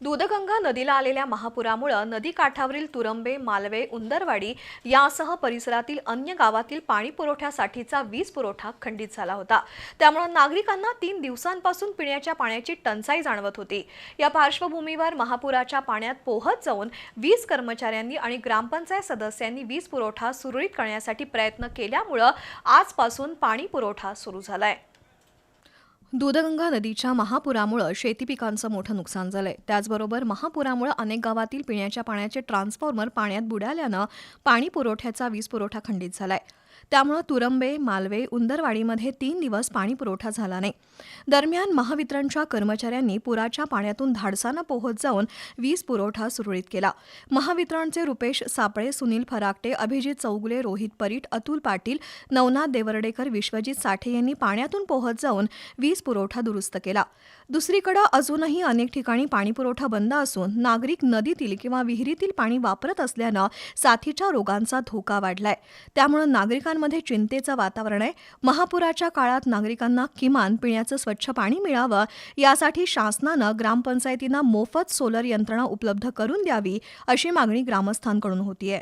दूधगंगा नदीला आलेल्या महापुरामुळे नदी काठावरील तुरंबे मालवे उंदरवाडी यासह परिसरातील अन्य गावातील पाणी पुरवठ्यासाठीचा वीज पुरवठा खंडित झाला होता. त्यामुळे नागरिकांना तीन दिवसांपासून पिण्याच्या पाण्याची टंचाई जाणवत होती. या पार्श्वभूमीवर महापुराच्या पाण्यात पोहत जाऊन वीज कर्मचाऱ्यांनी आणि ग्रामपंचायत सदस्यांनी वीज पुरवठा सुरळीत करण्यासाठी प्रयत्न केल्यामुळं आजपासून पाणी पुरवठा सुरू झालाय. दूधगंगा नदीच्या महापुरामुळं शेती पिकांचं मोठं नुकसान झालंय. त्याचबरोबर महापुरामुळं अनेक गावातील पिण्याच्या पाण्याचे ट्रान्सफॉर्मर पाण्यात बुडाल्यानं पाणी पुरवठ्याचा वीज पुरवठा खंडित झालाय. त्यामुळं तुरंबे मालवे उंदरवाडीमध्ये तीन दिवस पाणी पुरवठा झाला नाही. दरम्यान महावितरणच्या कर्मचाऱ्यांनी पुराच्या पाण्यातून धाडसानं पोहत जाऊन वीज पुरवठा सुरळीत केला. महावितरणचे रुपेश सापळे सुनील फराकटे अभिजित चौगुले रोहित परीट अतुल पाटील नवनाथ देवर्डेकर विश्वजित साठे यांनी पाण्यातून पोहत जाऊन वीज पुरवठा दुरुस्त केला. दुसरीकडे अजूनही अनेक ठिकाणी पाणीपुरवठा बंद असून नागरिक नदीतील किंवा विहिरीतील पाणी वापरत असल्यानं साथीच्या रोगांचा धोका वाढलाय. त्यामुळे नागरिकांमध्ये चिंतेचं वातावरण आहे. महापुराच्या काळात नागरिकांना किमान पिण्याचं स्वच्छ पाणी मिळावं यासाठी शासनानं ग्रामपंचायतींना मोफत सोलर यंत्रणा उपलब्ध करून द्यावी अशी मागणी ग्रामस्थांकडून होतीये.